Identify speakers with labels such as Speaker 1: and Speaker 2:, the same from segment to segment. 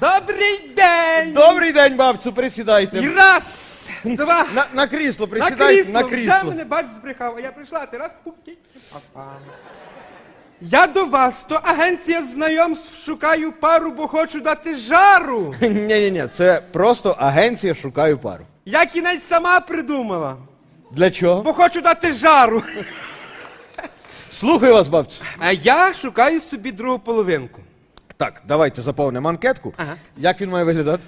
Speaker 1: Добрий день!
Speaker 2: Добрий день, бабцю,
Speaker 1: І
Speaker 2: присідайте.
Speaker 1: раз, два.
Speaker 2: На, на крісло, присідайте на
Speaker 1: вже
Speaker 2: крісло.
Speaker 1: мене бач збрехав, а я прийшла, ти раз. Я до вас, то агенція знайомств шукаю пару, бо хочу дати жару.
Speaker 2: Ні, ні, ні, це просто агенція шукаю пару.
Speaker 1: Я кінець сама придумала,
Speaker 2: Для чого?
Speaker 1: бо хочу дати жару.
Speaker 2: Слухаю вас, бабцю.
Speaker 1: А я шукаю собі другу половинку.
Speaker 2: Так, давайте заповнимо анкетку.
Speaker 1: Ага.
Speaker 2: Як він має виглядати?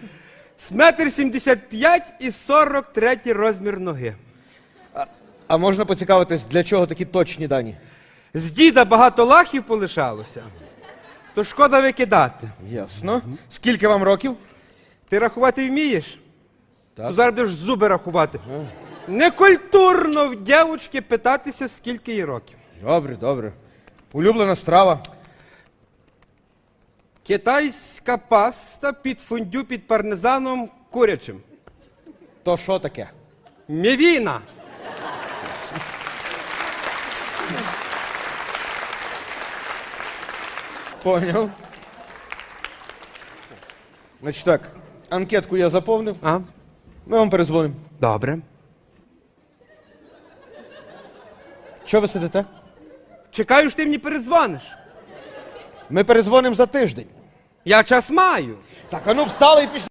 Speaker 1: З метр сімдесят п'ять і сорок третій розмір ноги.
Speaker 2: А можна поцікавитись, для чого такі точні дані?
Speaker 1: З діда багато лахів полишалося, то шкода викидати.
Speaker 2: Ясно. Скільки вам років?
Speaker 1: Ти рахувати вмієш?
Speaker 2: Так.
Speaker 1: То зараз будеш зуби рахувати. Некультурно в дівчинки питатися, скільки їй років.
Speaker 2: Добре, добре. Улюблена страва.
Speaker 1: Китайська паста під фондю під пармезаном курячим.
Speaker 2: То що таке?
Speaker 1: Мівіна.
Speaker 2: Поняв. Значить так, анкетку я заповнив.
Speaker 1: А?
Speaker 2: Ми вам перезвонимо.
Speaker 1: Добре.
Speaker 2: Що ви сидите?
Speaker 1: Чекаю, що ти мені передзвониш.
Speaker 2: Ми перезвонимо за тиждень.
Speaker 1: Я час маю.
Speaker 2: Так, а ну встали і пішли.